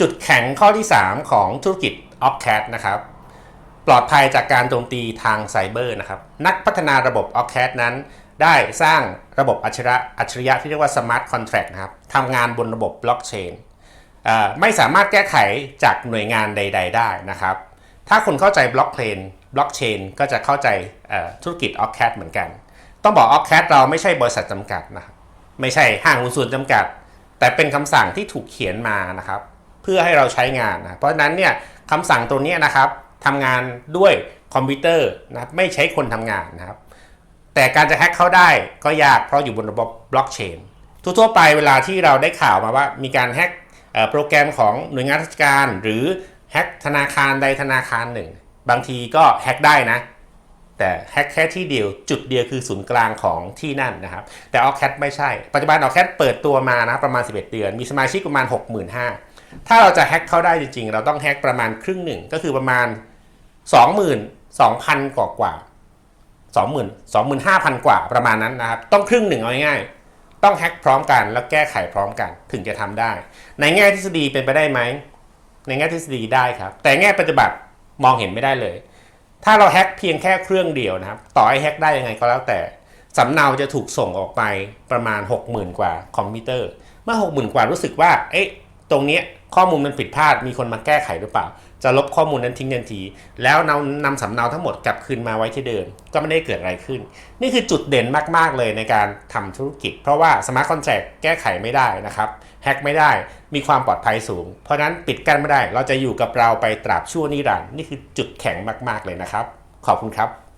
จุดแข็งข้อที่ 3 ของธุรกิจ o p c a t นะครับ ปลอดภัยจากการโจมตีทางไซเบอร์นะครับ นักพัฒนาระบบ o p c a t นั้น ได้สร้างระบบอัจฉริยะอัจฉริยะที่เรียกว่า Smart Contract นะครับทำงานบนระบบบล็อกเชนไม่สามารถแก้ไขจากหน่วยงานใด ๆ ได้นะครับ ถ้าคนเข้าใจบล็อกเชนบล็อกเชนก็จะเข้าใจธุรกิจ o p c a t เหมือนกัน ต้องบอก o p c a t เราไม่ใช่บริษัทจำกัดนะครับ ไม่ใช่ห้างหุ้นส่วนจำกัด แต่เป็นคำสั่งที่ถูกเขียนมานะครับ เพื่อให้เราใช้งานนะเพราะฉะนั้นเนี่ยคำสั่งตัวนี้นะครับทำงานด้วยคอมพิวเตอร์นะไม่ใช้คนทำงานนะครับ แต่การจะแฮ็กเข้าได้ก็ยากเพราะอยู่บนระบบบล็อกเชนทั่วๆไปเวลาที่เราได้ข่าวมาว่ามีการแฮ็กโปรแกรมของหน่วยงานราชการ หรือแฮ็กธนาคารใดธนาคารหนึ่ง บางทีก็แฮ็กได้นะ แต่แฮ็กแค่ที่เดียวจุดเดียวคือศูนย์กลางของที่นั่นนะครับ แต่ o อ c a t ไม่ใช่ ปัจจุบัน o อ c a t เปิดตัวมานะประมาณ 11 เดือน มีสมาชิกประมาณ 65,000 ถ้าเราจะแฮ็กเขาได้จริงๆ เราต้องแฮ็กประมาณครึ่งหนึ่งก็คือประมาณ 22,000 กว่ากว่า20,000 25,000 กว่าประมาณนั้นนะครับ ต้องครึ่งหนึ่งเอาง่ายๆ ต้องแฮ็กพร้อมกันแล้วแก้ไขพร้อมกันถึงจะทำได้ ในแง่ทฤษฎีเป็นไปได้ไหม ในแง่ทฤษฎีได้ครับ แต่แง่ปฏิบัติมองเห็นไม่ได้เลย ถ้าเราแฮ็กเพียงแค่เครื่องเดียวนะครับ ต่อให้แฮ็กได้ยังไงก็แล้วแต่สำเนาจะถูกส่งออกไปประมาณ 60,000 กว่าคอมพิวเตอร์ เมื่อ 60,000 กว่ารู้สึกว่า เอ๊ะ ตรงนี้ข้อมูลมันผิดพลาดมีคนมาแก้ไขหรือเปล่า จะลบข้อมูลนั้นทิ้งทันที แล้วนำนำสำเนาทั้งหมดกลับคืนมาไว้ที่เดิมก็ไม่ได้เกิดอะไรขึ้น นี่คือจุดเด่นมาก ๆ เลยในการทำธุรกิจ เพราะว่าสมาร์ทคอนแท c t แก้ไขไม่ได้นะครับแฮ็กไม่ได้มีความปลอดภัยสูง เพราะฉะนั้นปิดกั้นไม่ได้ เราจะอยู่กับเราไปตราบชั่วนิรันดร์นี่คือจุดแข็งมาก ๆ เลยนะครับ ขอบคุณครับ